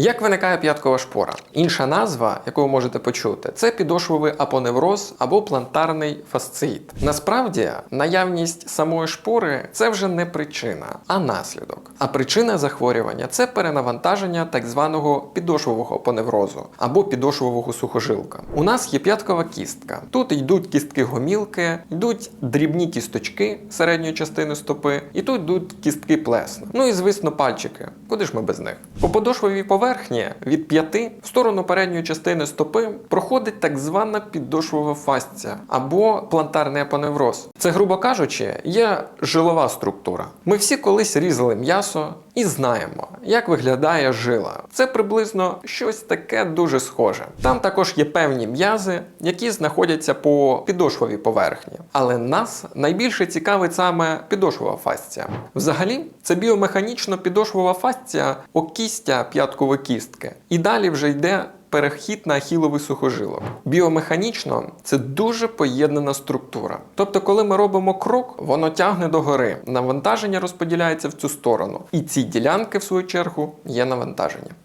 Як виникає п'яткова шпора? Інша назва, яку ви можете почути, це підошвовий апоневроз або плантарний фасциїт. Насправді, наявність самої шпори це вже не причина, а наслідок. А причина захворювання це перенавантаження так званого підошвового апоневрозу або підошвового сухожилка. У нас є п'яткова кістка. Тут йдуть кістки гомілки, йдуть дрібні кісточки середньої частини стопи, і тут йдуть кістки плесна. Ну і звісно, пальчики. Куди ж ми без них? По подошвовій поверхні від п'яти в сторону передньої частини стопи проходить так звана підошвова фасція або плантарний апоневроз. Це, грубо кажучи, є жилова структура. Ми всі колись різали м'ясо і знаємо, як виглядає жила. Це приблизно щось таке дуже схоже. Там також є певні м'язи, які знаходяться по підошвовій поверхні. Але нас найбільше цікавить саме підошвова фасція. Взагалі, це біомеханічно підошвова фасція окістя п'яткової кістки. І далі вже йде перехід на ахіловий сухожилок. Біомеханічно це дуже поєднана структура. Тобто, коли ми робимо крок, воно тягне догори. Навантаження розподіляється в цю сторону. І ці ділянки, в свою чергу, є навантаження.